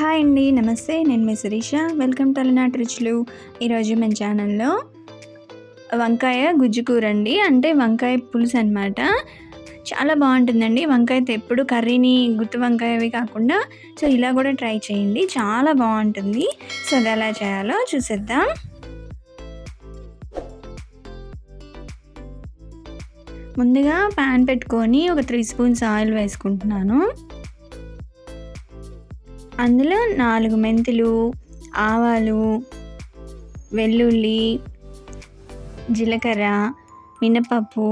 Hi అండి నమస్తే. నేను మీ శిరీష. వెల్కమ్ తలనాటి రుచులు. ఈరోజు మన ఛానల్లో వంకాయ గుజ్జు కూర అండి. అంటే వంకాయ పులుసు అనమాట చాలా బాగుంటుందండి. వంకాయతో ఎప్పుడు కర్రీని గుత్తి వంకాయవి కాకుండా సో ఇలా కూడా ట్రై చేయండి. చాలా బాగుంటుంది. సో అది ఎలా చేయాలో చూసేద్దాం. ముందుగా ప్యాన్ పెట్టుకొని ఒక త్రీ స్పూన్స్ ఆయిల్ వేసుకుంటున్నాను. అందులో నాలుగు మెంతులు ఆవాలు వెల్లుల్లి జీలకర్ర మినపప్పు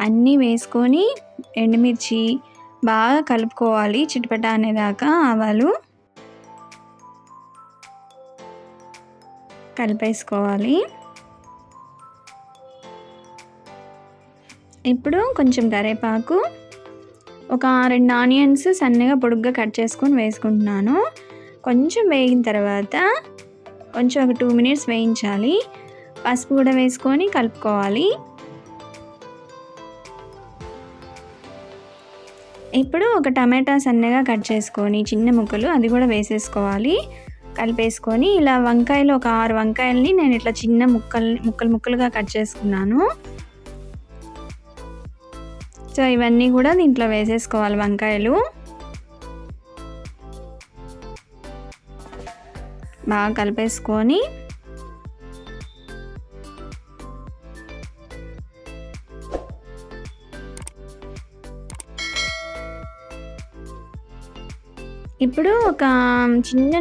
అన్నీ వేసుకొని ఎండుమిర్చి బాగా కలుపుకోవాలి చిటపట అనేదాకా ఆవాలు కలిపేసుకోవాలి. ఇప్పుడు కొంచెం కరివేపాకు ఒక రెండు ఆనియన్స్ సన్నగా పొడుగ్గా కట్ చేసుకొని వేసుకుంటున్నాను. కొంచెం వేగిన తర్వాత కొంచెం ఒక టూ మినిట్స్ వేయించాలి. పసుపు కూడా వేసుకొని కలుపుకోవాలి. ఇప్పుడు ఒక టమాటా సన్నగా కట్ చేసుకొని చిన్న ముక్కలు అది కూడా వేసేసుకోవాలి. కలిపేసుకొని ఇలా వంకాయలు ఒక ఆరు వంకాయలని నేను ఇట్లా చిన్న ముక్కలు ముక్కలు ముక్కలుగా కట్ చేసుకున్నాను. సో ఇవన్నీ కూడా దీంట్లో వేసేసుకోవాలి వంకాయలు. బాగా కలిపేసుకొని ఇప్పుడు ఒక చిన్న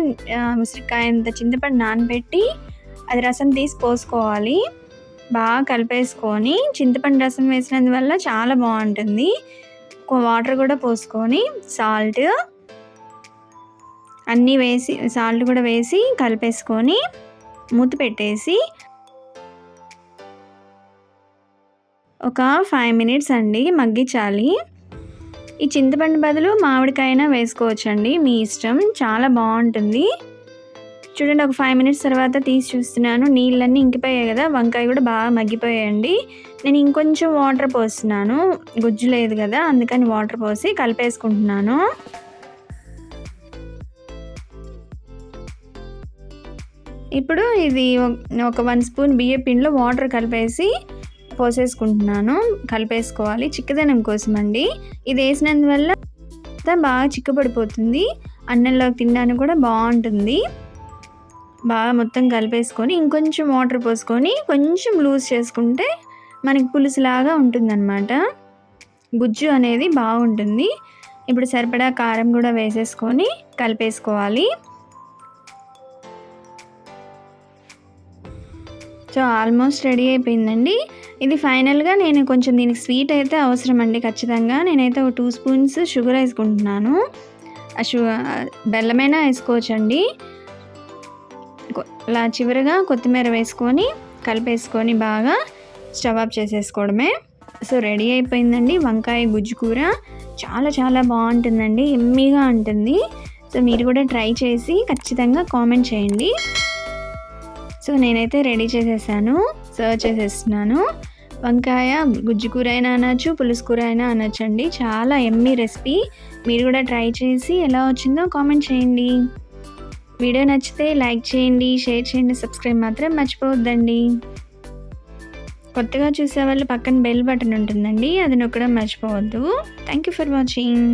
ఉసిరికాయ అంత చింతపండు నానబెట్టి అది రసం తీసి పోసుకోవాలి. బాగా కలిపేసుకొని చింతపండు రసం వేసినందువల్ల చాలా బాగుంటుంది. వాటర్ కూడా పోసుకొని సాల్ట్ అన్నీ వేసి సాల్ట్ కూడా వేసి కలిపేసుకొని మూత పెట్టేసి ఒక ఫైవ్ మినిట్స్ అండి మగ్గించాలి. ఈ చింతపండు బదులు మామిడికాయన వేసుకోవచ్చండి. మీ ఇష్టం. చాలా బాగుంటుంది. చూడండి ఒక ఫైవ్ మినిట్స్ తర్వాత తీసి చూస్తున్నాను. నీళ్ళన్నీ ఇంకిపోయాయి కదా వంకాయ కూడా బాగా మగ్గిపోయాయండి. నేను ఇంకొంచెం వాటర్ పోస్తున్నాను. గుజ్జు లేదు కదా అందుకని వాటర్ పోసి కలిపేసుకుంటున్నాను. ఇప్పుడు ఇది ఒక వన్ స్పూన్ బియ్య పిండిలో వాటర్ కలిపేసి పోసేసుకుంటున్నాను. కలిపేసుకోవాలి. చిక్కదనం కోసం అండి. ఇది వేసినందువల్ల బాగా చిక్కబడిపోతుంది. అన్నంలోకి తినడానికి కూడా బాగుంటుంది. బాగా మొత్తం కలిపేసుకొని ఇంకొంచెం వాటర్ పోసుకొని కొంచెం లూజ్ చేసుకుంటే మనకి పులుసులాగా ఉంటుందన్నమాట. గుజ్జు అనేది బాగుంటుంది. ఇప్పుడు సరిపడా కారం కూడా వేసేసుకొని కలిపేసుకోవాలి. సో ఆల్మోస్ట్ రెడీ అయిపోయిందండి. ఇది ఫైనల్గా నేను కొంచెం దీనికి స్వీట్ అయితే అవసరం అండి ఖచ్చితంగా. నేనైతే ఒక టూ స్పూన్స్ షుగర్ వేసుకుంటున్నాను. ఆ బెల్లమైనా వేసుకోవచ్చండి. ఇలా చివరిగా కొత్తిమీర వేసుకొని కలిపేసుకొని బాగా స్టవ్ ఆఫ్ చేసేసుకోవడమే. సో రెడీ అయిపోయిందండి వంకాయ గుజ్జు కూర. చాలా చాలా బాగుంటుందండి ఎమ్మీగా ఉంటుంది. సో మీరు కూడా ట్రై చేసి ఖచ్చితంగా కామెంట్ చేయండి. సో నేనైతే రెడీ చేసేసాను సర్వ్ చేసేస్తున్నాను. వంకాయ గుజ్జు కూర అయినా అనొచ్చు పులుసు కూర అయినా అనొచ్చండి. చాలా ఎమ్మీ రెసిపీ. మీరు కూడా ట్రై చేసి ఎలా వచ్చిందో కామెంట్ చేయండి. వీడియో నచ్చితే లైక్ చేయండి షేర్ చేయండి సబ్స్క్రైబ్ మాత్రం మర్చిపోవద్దండి. కొత్తగా చూసే వాళ్ళు పక్కన బెల్ బటన్ ఉంటుందండి అది నొక్కడం మర్చిపోవద్దు. Thank you for watching